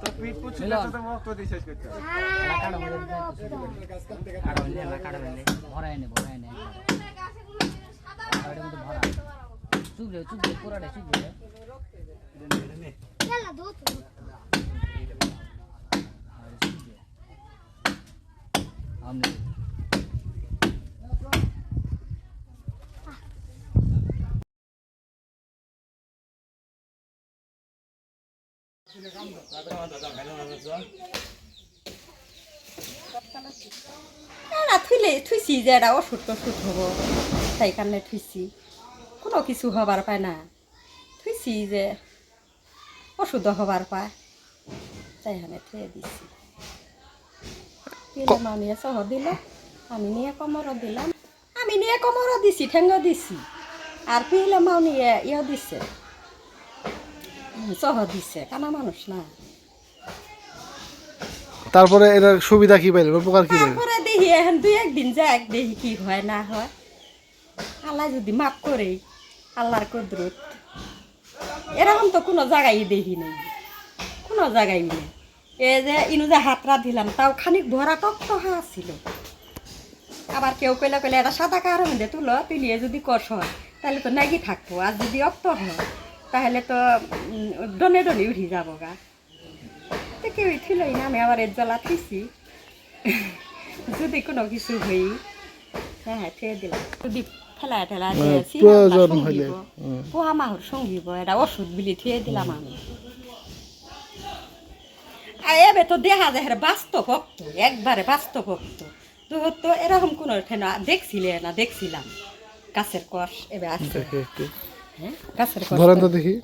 তো পিঠ পুচ্ছি মিলন। তো মুখ তো দিয়ে শেষ করতে হবে। কাটা মধ্যে কাটা হইলে না ভরা এনে এনে মধ্যে পুরাটা. আমনে না থুইলে থুইছি যে এটা ওষুধ টষুধ হব তাই কারণে থুইছি। কোনো কিছু হবার পায় না। থুইছি যে ওষুধ হবার পায় তাই হানে থুয়ে দিছি। দিলে মা নিয়ে সহ দিল আমি নিয়ে কমরও দিলাম। আমি নিয়ে কমরও দিছি ঠেঙ্গ দিছি। আর পিলে মাও নিয়ে ইয়ে দিছে। সহ দিছে কানা মানুষ না। তারপরে এটার সুবিধা কি পাইলেন উপকার কি পাইলেন তারপরে দেখি এখন দুই একদিন যাক দেখি কি হয় না হয়। আল্লাহ যদি মাফ করে আল্লাহর কুদরত। এরকম তো কোনো জায়গায় দেখি নাই। কোনো জায়গায় নেই। এ যে ইনু যে হাতরা দিলাম তাও খানিক ভরা টক হা ছিল। আবার কেউ কইলে কইলে এটা সাদা কাহার মধ্যে তুলো তুলিয়ে যদি কষ হয় তাহলে তো নাগি থাকব আর যদি অক্ত হয় তাহলে তো ডনে ডনে উঠি যাব গা। তো কেউ ছিলই না আমি আবার জ্বালা থিছি যদি কোনো কিছু হই হ্যাঁ হ্যাঁ ছেড়ে দিলাম। যদি ফেলা ঠেলা দিয়ে সিনেমা প্রয়োজন সঙ্গীব, হইলে, হুম। পোহা মাহুর সঙ্গীব এটা ওষুধ বিলি থুয়ে দিলাম আমি। এবে তো দেখা যায় বাস্তব ভক্ত একবারে বাস্তব ভক্ত তো এরকম কোনো ঠেনা দেখছিলে না দেখছিলাম। গাছের কষ এবার আছে। হ্যাঁ ধরেন তো দেখি।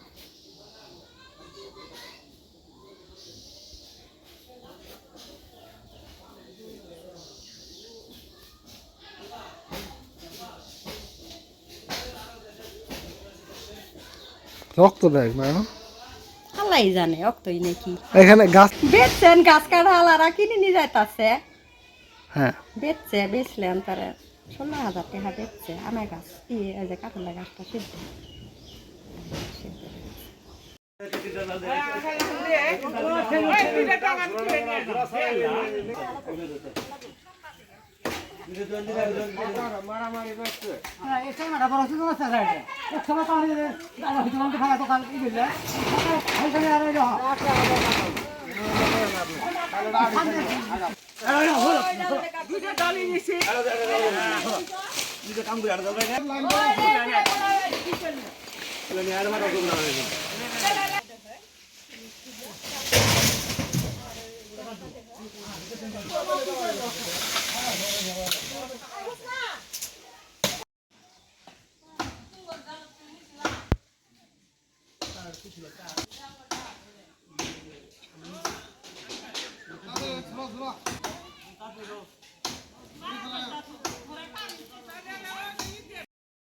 রক্ত দেখ না আল্লাহ জানে নাকি। এখানে গাছ বেচছেন গাছ কাটা আলারা কিনে নিয়ে যাইতাছে। হ্যাঁ। বেচছে বেচলেন তারা ষোলো হাজার টাকা বেচছে। আমার গাছ এই যে গাছটা সিদ্ধ। সিদ্ধ হয়ে গেছে। মারামারি করছে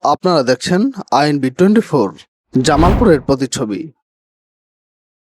আপনারা দেখছেন আইএনবি টোয়েন্টি ফোর। জামালপুরের প্রতিচ্ছবি।